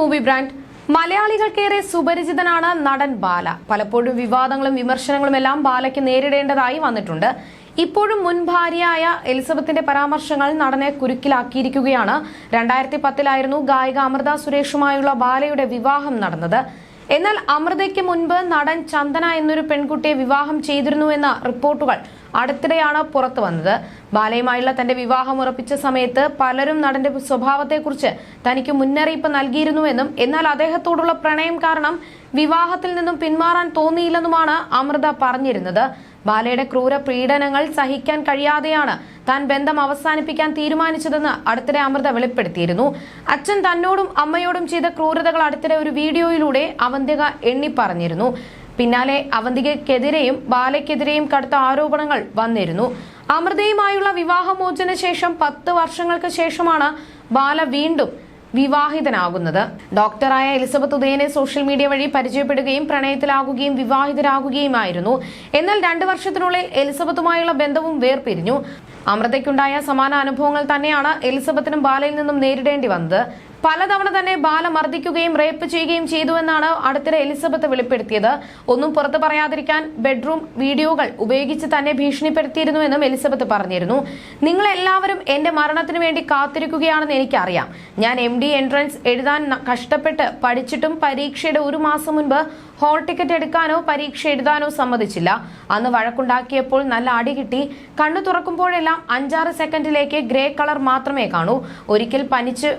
Movie brand മലയാളികൾക്കേറെ സുപരിചിതനാണ് നടൻ ബാല. പലപ്പോഴും വിവാദങ്ങളും വിമർശനങ്ങളും എല്ലാം ബാലയ്ക്ക് നേരിടേണ്ടതായി വന്നിട്ടുണ്ട്. ഇപ്പോഴും മുൻ ഭാര്യയായ എലിസബത്തിന്റെ പരാമർശങ്ങൾ നടനെ കുരുക്കിലാക്കിയിരിക്കുകയാണ്. രണ്ടായിരത്തി പത്തിലായിരുന്നു ഗായിക അമൃത സുരേഷുമായുള്ള ബാലയുടെ വിവാഹം നടന്നത്. എന്നാൽ അമൃതയ്ക്ക് മുൻപ് നടൻ ചന്ദന എന്നൊരു പെൺകുട്ടിയെ വിവാഹം ചെയ്തിരുന്നുവെന്ന റിപ്പോർട്ടുകൾ അടുത്തിടെയാണ് പുറത്തു വന്നത് ബാലയുമായുള്ള തന്റെ വിവാഹം ഉറപ്പിച്ച സമയത്ത് പലരും നടന്റെ സ്വഭാവത്തെക്കുറിച്ച് തനിക്ക് മുന്നറിയിപ്പ് നൽകിയിരുന്നുവെന്നും എന്നാൽ അദ്ദേഹത്തോടുള്ള പ്രണയം കാരണം വിവാഹത്തിൽ നിന്നും പിന്മാറാൻ തോന്നിയില്ലെന്നുമാണ് അമൃത പറഞ്ഞിരുന്നത്. ബാലയുടെ ക്രൂര പീഡനങ്ങൾ സഹിക്കാൻ കഴിയാതെയാണ് താൻ ബന്ധം അവസാനിപ്പിക്കാൻ തീരുമാനിച്ചതെന്ന് അടുത്തിടെ അമൃത വെളിപ്പെടുത്തിയിരുന്നു. അച്ഛൻ തന്നോടും അമ്മയോടും ചെയ്ത ക്രൂരതകൾ അടുത്തിടെ ഒരു വീഡിയോയിലൂടെ അവന്തിക എണ്ണി പറഞ്ഞിരുന്നു. പിന്നാലെ അവന്തികയ്ക്കെതിരെയും ബാലയ്ക്കെതിരെയും കടുത്ത ആരോപണങ്ങൾ വന്നിരുന്നു. അമൃതയുമായുള്ള വിവാഹമോചന ശേഷം പത്ത് വർഷങ്ങൾക്ക് ശേഷമാണ് ബാല വീണ്ടും വിവാഹിതനാകുന്നത്. ഡോക്ടറായ എലിസബത്ത് ഉദയനെ സോഷ്യൽ മീഡിയ വഴി പരിചയപ്പെടുകയും പ്രണയത്തിലാകുകയും വിവാഹിതരാകുകയുമായിരുന്നു. എന്നാൽ രണ്ടു വർഷത്തിനുള്ളിൽ എലിസബത്തുമായുള്ള ബന്ധവും വേർപിരിഞ്ഞു. അമൃതയ്ക്കുണ്ടായ സമാന അനുഭവങ്ങൾ തന്നെയാണ് എലിസബത്തിനും ബാലയിൽ നിന്നും നേരിടേണ്ടി വന്നത്. പലതവണ തന്നെ ബാല മർദ്ദിക്കുകയും റേപ്പ് ചെയ്യുകയും ചെയ്തുവെന്നാണ് അടുത്തിടെ എലിസബത്ത് വെളിപ്പെടുത്തിയത്. ഒന്നും പുറത്തു പറയാതിരിക്കാൻ ബെഡ്റൂം വീഡിയോകൾ ഉപയോഗിച്ച് തന്നെ ഭീഷണിപ്പെടുത്തിയിരുന്നുവെന്നും എലിസബത്ത് പറഞ്ഞിരുന്നു. നിങ്ങൾ എല്ലാവരും എന്റെ മരണത്തിന് വേണ്ടി കാത്തിരിക്കുകയാണെന്ന് എനിക്കറിയാം. ഞാൻ എം ഡി എൻട്രൻസ് എഴുതാൻ കഷ്ടപ്പെട്ട് പഠിച്ചിട്ടും പരീക്ഷയുടെ ഒരു മാസം മുൻപ് ഹോൾ ടിക്കറ്റ് എടുക്കാനോ പരീക്ഷ എഴുതാനോ സമ്മതിച്ചില്ല. അന്ന് വഴക്കുണ്ടാക്കിയപ്പോൾ നല്ല അടി കിട്ടി. കണ്ണു തുറക്കുമ്പോഴെല്ലാം അഞ്ചാറ് സെക്കൻഡിലേക്ക് ഗ്രേ കളർ മാത്രമേ കാണൂ. ഒരിക്കൽ പനിച്ച്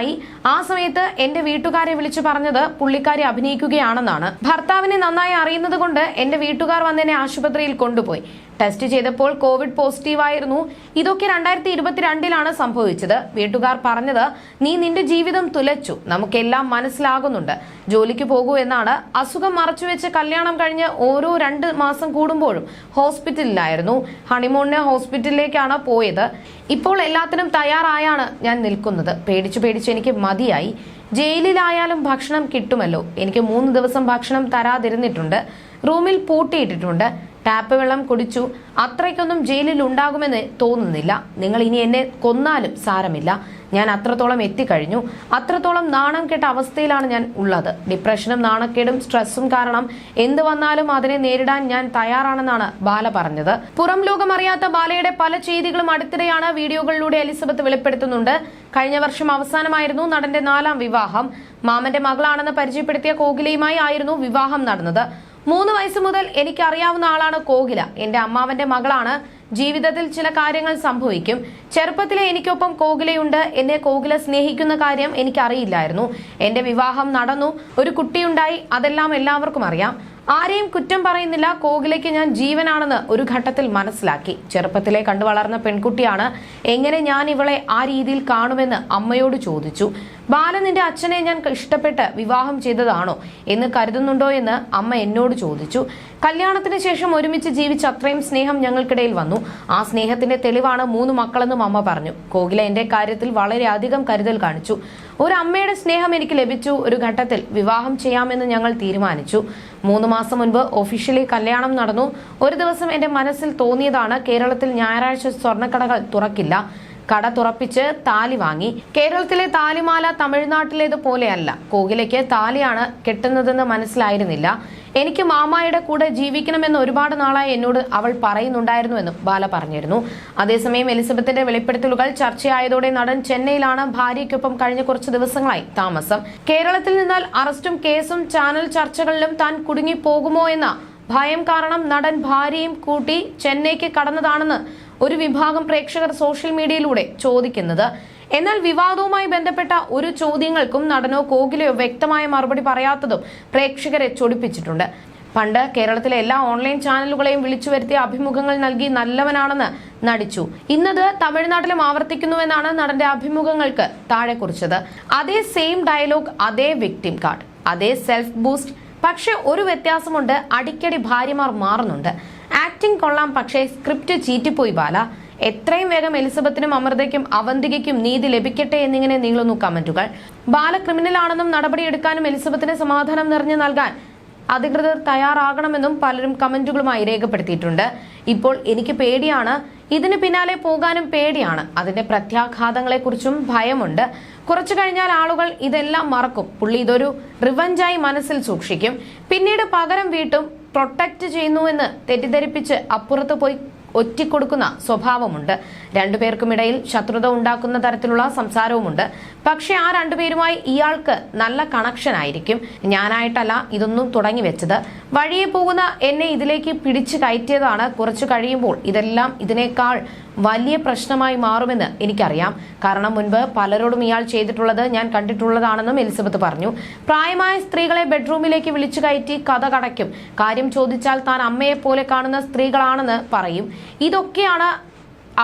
വയ്യാതെയായി ആ സമയത്ത് എന്റെ വീട്ടുകാരെ വിളിച്ചു പറഞ്ഞത് പുള്ളിക്കാരി അഭിനയിക്കുകയാണെന്നാണ്. ഭർത്താവിനെ നന്നായി അറിയുന്നത് കൊണ്ട് എന്റെ വീട്ടുകാർ വന്നെന്നെ ആശുപത്രിയിൽ കൊണ്ടുപോയി. ടെസ്റ്റ് ചെയ്തപ്പോൾ കോവിഡ് പോസിറ്റീവായിരുന്നു. ഇതൊക്കെ രണ്ടായിരത്തി ഇരുപത്തിരണ്ടിലാണ് സംഭവിച്ചത്. വീട്ടുകാർ പറഞ്ഞത് നീ നിന്റെ ജീവിതം തുലച്ചു. നമുക്കെല്ലാം മനസ്സിലാകുന്നുണ്ട്. ജോലിക്ക് പോകൂ എന്നാണ്. അസുഖം മറച്ചുവെച്ച് കല്യാണം കഴിഞ്ഞ് ഓരോ രണ്ട് മാസം കൂടുമ്പോഴും ഹോസ്പിറ്റലിലായിരുന്നു. ഹണിമൂണിന് ഹോസ്പിറ്റലിലേക്കാണ് പോയത്. ഇപ്പോൾ എല്ലാത്തിനും തയ്യാറായാണ് ഞാൻ നിൽക്കുന്നത്. പേടിച്ചു പേടിച്ച് എനിക്ക് മതിയായി. ജയിലിലായാലും ഭക്ഷണം കിട്ടുമല്ലോ. എനിക്ക് മൂന്ന് ദിവസം ഭക്ഷണം തരാതിരുന്നിട്ടുണ്ട്. റൂമിൽ പൂട്ടിയിട്ടിട്ടുണ്ട്. ടാപ്പ് വെള്ളം കുടിച്ചു. അത്രയ്ക്കൊന്നും ജയിലിൽ ഉണ്ടാകുമെന്ന് തോന്നുന്നില്ല. നിങ്ങൾ ഇനി എന്നെ കൊന്നാലും സാരമില്ല. ഞാൻ അത്രത്തോളം എത്തിക്കഴിഞ്ഞു. അത്രത്തോളം നാണം കെട്ട അവസ്ഥയിലാണ് ഞാൻ ഉള്ളത്. ഡിപ്രഷനും നാണക്കേടും സ്ട്രെസ്സും കാരണം എന്ത് വന്നാലും അതിനെ നേരിടാൻ ഞാൻ തയ്യാറാണെന്നാണ് ബാല പറഞ്ഞത്. പുറം ലോകം അറിയാത്ത ബാലയുടെ പല ചെയ്തികളും അടുത്തിടെയാണ് വീഡിയോകളിലൂടെ എലിസബത്ത് വെളിപ്പെടുത്തുന്നുണ്ട്. കഴിഞ്ഞ വർഷം അവസാനമായിരുന്നു നടന്റെ നാലാം വിവാഹം. മാമന്റെ മകളാണെന്ന് പരിചയപ്പെടുത്തിയ കോകിലയുമായി ആയിരുന്നു വിവാഹം നടന്നത്. മൂന്ന് വയസ്സ് മുതൽ എനിക്കറിയാവുന്ന ആളാണ് കോകില. എന്റെ അമ്മാവന്റെ മകളാണ്. ജീവിതത്തിൽ ചില കാര്യങ്ങൾ സംഭവിക്കും. ചെറുപ്പത്തിലെ എനിക്കൊപ്പം കോകിലയുണ്ട്. എന്നെ കോകില സ്നേഹിക്കുന്ന കാര്യം എനിക്കറിയില്ലായിരുന്നു. എന്റെ വിവാഹം നടന്നു. ഒരു കുട്ടിയുണ്ടായി. അതെല്ലാം എല്ലാവർക്കും അറിയാം. ആരെയും കുറ്റം പറയുന്നില്ല. കോകിലയ്ക്ക് ഞാൻ ജീവനാണെന്ന് ഒരു ഘട്ടത്തിൽ മനസ്സിലാക്കി. ചെറുപ്പത്തിലെ കണ്ടു വളർന്ന പെൺകുട്ടിയാണ് എങ്ങനെ ഞാൻ ഇവളെ ആ രീതിയിൽ കാണുമെന്ന് അമ്മയോട് ചോദിച്ചു. ബാലനിന്റെ അച്ഛനെ ഞാൻ ഇഷ്ടപ്പെട്ട് വിവാഹം ചെയ്തതാണോ എന്ന് കരുതുന്നുണ്ടോ എന്ന് അമ്മ എന്നോട് ചോദിച്ചു. കല്യാണത്തിന് ശേഷം ഒരുമിച്ച് ജീവിച്ച അത്രയും സ്നേഹം ഞങ്ങൾക്കിടയിൽ വന്നു. ആ സ്നേഹത്തിന്റെ തെളിവാണ് മൂന്ന് മക്കളെന്നും അമ്മ പറഞ്ഞു. കോകില എന്റെ കാര്യത്തിൽ വളരെയധികം കരുതൽ കാണിച്ചു. ഒരു അമ്മയുടെ സ്നേഹം എനിക്ക് ലഭിച്ചു. ഒരു ഘട്ടത്തിൽ വിവാഹം ചെയ്യാമെന്ന് ഞങ്ങൾ തീരുമാനിച്ചു. മൂന്ന് മാസം മുൻപ് ഒഫീഷ്യലി കല്യാണം നടന്നു. ഒരു ദിവസം എന്റെ മനസ്സിൽ തോന്നിയതാണ് കേരളത്തിൽ ഞായറാഴ്ച സ്വർണക്കടകൾ തുറക്കില്ല. കട തുറപ്പിച്ച് താലി വാങ്ങി. കേരളത്തിലെ താലിമാല തമിഴ്നാട്ടിലേത് പോലെയല്ല കോകിലയ്ക്ക് താലിയാണ് കെട്ടുന്നതെന്ന് മനസ്സിലായിരുന്നില്ല. എനിക്ക് മാമായുടെ കൂടെ ജീവിക്കണമെന്ന് ഒരുപാട് നാളായി എന്നോട് അവൾ പറയുന്നുണ്ടായിരുന്നുവെന്നും ബാല പറഞ്ഞിരുന്നു. അതേസമയം എലിസബത്തിന്റെ വെളിപ്പെടുത്തലുകൾ ചർച്ചയായതോടെ നടൻ ചെന്നൈയിലാണ് ഭാര്യയ്ക്കൊപ്പം കഴിഞ്ഞ കുറച്ച് ദിവസങ്ങളായി താമസം. കേരളത്തിൽ നിന്നാൽ അറസ്റ്റും കേസും ചാനൽ ചർച്ചകളിലും താൻ കുടുങ്ങി പോകുമോ എന്ന ഭയം കാരണം നടൻ ഭാര്യയും കൂട്ടി ചെന്നൈക്ക് കടന്നതാണെന്ന് ഒരു വിഭാഗം പ്രേക്ഷകർ സോഷ്യൽ മീഡിയയിലൂടെ ചോദിക്കുന്നത്. എന്നാൽ വിവാദവുമായി ബന്ധപ്പെട്ട ഒരു ചോദ്യങ്ങൾക്കും നടനോ കോകിലയോ വ്യക്തമായ മറുപടി പറയാത്തതും പ്രേക്ഷകരെ ചൊടിപ്പിച്ചിട്ടുണ്ട്. പണ്ട് കേരളത്തിലെ എല്ലാ ഓൺലൈൻ ചാനലുകളെയും വിളിച്ചു വരുത്തിയ അഭിമുഖങ്ങൾ നൽകി നല്ലവനാണെന്ന് നടിച്ചു. ഇന്നത് തമിഴ്നാട്ടിലും ആവർത്തിക്കുന്നുവെന്നാണ് നടന്റെ അഭിമുഖങ്ങൾക്ക് താഴെ കുറിച്ചത്. അതേ സെയിം ഡയലോഗ് അതേ വിക്ടിം കാർഡ് അതേ സെൽഫ് ബൂസ്റ്റ് പക്ഷെ ഒരു വ്യത്യാസമുണ്ട് അടിക്കടി ഭാര്യമാർ മാറുന്നുണ്ട്. ആക്ടിംഗ് കൊള്ളാം പക്ഷേ സ്ക്രിപ്റ്റ് ചീറ്റിപ്പോയി ബാല. എത്രയും വേഗം എലിസബത്തിനും അമൃതയ്ക്കും അവന്തികയ്ക്കും നീതി ലഭിക്കട്ടെ എന്നിങ്ങനെ നീളുന്നു കമന്റുകൾ. ബാല ക്രിമിനലാണെന്നും നടപടിയെടുക്കാനും എലിസബത്തിന് സമാധാനം നിറഞ്ഞു നൽകാൻ അധികൃതർ തയ്യാറാകണമെന്നും പലരും കമന്റുകളുമായി രേഖപ്പെടുത്തിയിട്ടുണ്ട്. ഇപ്പോൾ എനിക്ക് പേടിയാണ്. ഇതിന് പിന്നാലെ പോകാനും പേടിയാണ്. അതിന്റെ പ്രത്യാഘാതങ്ങളെക്കുറിച്ചും ഭയമുണ്ട്. കുറച്ചു കഴിഞ്ഞാൽ ആളുകൾ ഇതെല്ലാം മറക്കും. പുള്ളി ഇതൊരു റിവഞ്ചായി മനസ്സിൽ സൂക്ഷിക്കും. പിന്നീട് പകരം വീട്ടും പ്രൊട്ടക്ട് ചെയ്യുന്നുവെന്ന് തെറ്റിദ്ധരിപ്പിച്ച് അപ്പുറത്ത് പോയി ഒറ്റിക്കൊടുക്കുന്ന സ്വഭാവമുണ്ട്. രണ്ടുപേർക്കുമിടയിൽ ശത്രുത ഉണ്ടാക്കുന്ന തരത്തിലുള്ള സംസാരവുമുണ്ട്. പക്ഷെ ആ രണ്ടുപേരുമായി ഇയാൾക്ക് നല്ല കണക്ഷൻ ആയിരിക്കും ഞാനായിട്ടല്ല ഇതൊന്നും തുടങ്ങി വെച്ചത്. വഴിയെ പോകുന്ന എന്നെ ഇതിലേക്ക് പിടിച്ചു കയറ്റിയതാണ്. കുറച്ചു കഴിയുമ്പോൾ ഇതെല്ലാം ഇതിനേക്കാൾ വലിയ പ്രശ്നമായി മാറുമെന്ന് എനിക്കറിയാം. കാരണം മുൻപ് പലരോടും ഇയാൾ ചെയ്തിട്ടുള്ളത് ഞാൻ കണ്ടിട്ടുള്ളതാണെന്നും എലിസബത്ത് പറഞ്ഞു. പ്രായമായ സ്ത്രീകളെ ബെഡ്റൂമിലേക്ക് വിളിച്ചു കയറ്റി കഥ കടയ്ക്കും. കാര്യം ചോദിച്ചാൽ താൻ അമ്മയെ പോലെ കാണുന്ന സ്ത്രീകളാണെന്ന് പറയും. ഇതൊക്കെയാണ്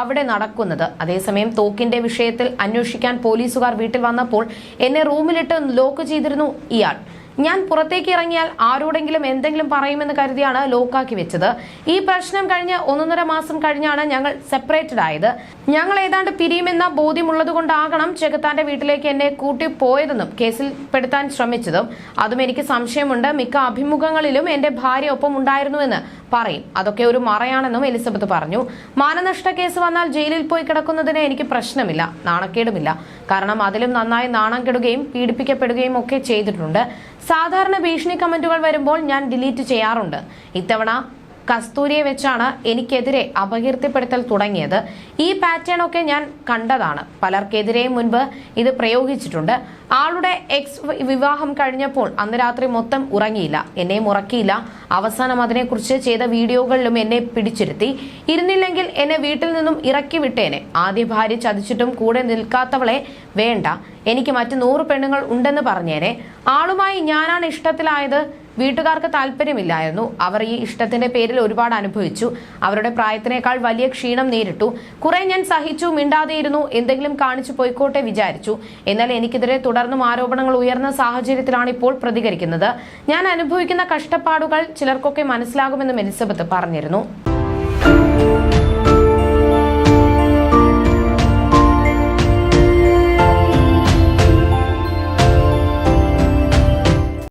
അവിടെ നടക്കുന്നത്. അതേസമയം തോക്കിന്റെ വിഷയത്തിൽ അന്വേഷിക്കാൻ പോലീസുകാർ വീട്ടിൽ വന്നപ്പോൾ എന്നെ റൂമിലിട്ട് ലോക്ക് ചെയ്തിരുന്നു ഇയാൾ. ഞാൻ പുറത്തേക്ക് ഇറങ്ങിയാൽ ആരോടെങ്കിലും എന്തെങ്കിലും പറയുമെന്ന് കരുതിയാണ് ലോക്കാക്കി വെച്ചത്. ഈ പ്രശ്നം കഴിഞ്ഞ് ഒന്നൊന്നര മാസം കഴിഞ്ഞാണ് ഞങ്ങൾ സെപ്പറേറ്റഡ് ആയത്. ഞങ്ങൾ ഏതാണ്ട് പിരിയുമെന്ന ബോധ്യമുള്ളതുകൊണ്ടാകണം ചെകുത്താന്റെ വീട്ടിലേക്ക് എന്നെ കൂട്ടി പോയതെന്നും കേസിൽ പെടുത്താൻ ശ്രമിച്ചതും. അതും എനിക്ക് സംശയമുണ്ട്. മിക്ക അഭിമുഖങ്ങളിലും എന്റെ ഭാര്യ ഒപ്പം ഉണ്ടായിരുന്നുവെന്ന് പറയും. അതൊക്കെ ഒരു മറയാണെന്നും എലിസബത്ത് പറഞ്ഞു. മാനനഷ്ട കേസ് വന്നാൽ ജയിലിൽ പോയി കിടക്കുന്നതിന് എനിക്ക് പ്രശ്നമില്ല നാണക്കേടുമില്ല. കാരണം അതിലും നന്നായി നാണം കെടുകയും പീഡിപ്പിക്കപ്പെടുകയും ഒക്കെ ചെയ്തിട്ടുണ്ട്. സാധാരണ ഭീഷണി കമന്റുകൾ വരുമ്പോൾ ഞാൻ ഡിലീറ്റ് ചെയ്യാറുണ്ട്. ഇത്തവണ കസ്തൂരിയെ വെച്ചാണ് എനിക്കെതിരെ അപകീർത്തിപ്പെടുത്തൽ തുടങ്ങിയത്. ഈ പാറ്റേൺ ഒക്കെ ഞാൻ കണ്ടതാണ്. പലർക്കെതിരെയും മുൻപ് ഇത് പ്രയോഗിച്ചിട്ടുണ്ട്. ആളുടെ എക്സ് വിവാഹം കഴിഞ്ഞപ്പോൾ അന്ന് രാത്രി മൊത്തം ഉറങ്ങിയില്ല. എന്നെ ഉറക്കിയില്ല അവസാനം അതിനെക്കുറിച്ച് ചെയ്ത വീഡിയോകളിലും എന്നെ പിടിച്ചിരുത്തി. ഇരുന്നില്ലെങ്കിൽ എന്നെ വീട്ടിൽ നിന്നും ഇറക്കി വിട്ടേനെ. ആദ്യ ഭാര്യ ചതിച്ചിട്ടും കൂടെ നിൽക്കാത്തവളെ വേണ്ട. എനിക്ക് മറ്റു നൂറ് പെണ്ണുങ്ങൾ ഉണ്ടെന്ന് പറഞ്ഞേനെ. ആളുമായി ഞാനാണ് ഇഷ്ടത്തിലായത്. വീട്ടുകാർക്ക് താല്പര്യമില്ലായിരുന്നു. അവർ ഈ ഇഷ്ടത്തിന്റെ പേരിൽ ഒരുപാട് അനുഭവിച്ചു. അവരുടെ പ്രായത്തിനേക്കാൾ വലിയ ക്ഷീണം നേരിട്ടു. കുറെ ഞാൻ സഹിച്ചു മിണ്ടാതെയിരുന്നു എന്തെങ്കിലും കാണിച്ചു പോയിക്കോട്ടെ വിചാരിച്ചു. എന്നാൽ എനിക്കെതിരെ തുടർന്നും ആരോപണങ്ങൾ ഉയർന്ന സാഹചര്യത്തിലാണ് ഇപ്പോൾ പ്രതികരിക്കുന്നത്. ഞാൻ അനുഭവിക്കുന്ന കഷ്ടപ്പാടുകൾ ചിലർക്കൊക്കെ മനസ്സിലാകുമെന്നും എലിസബത്ത് പറഞ്ഞിരുന്നു.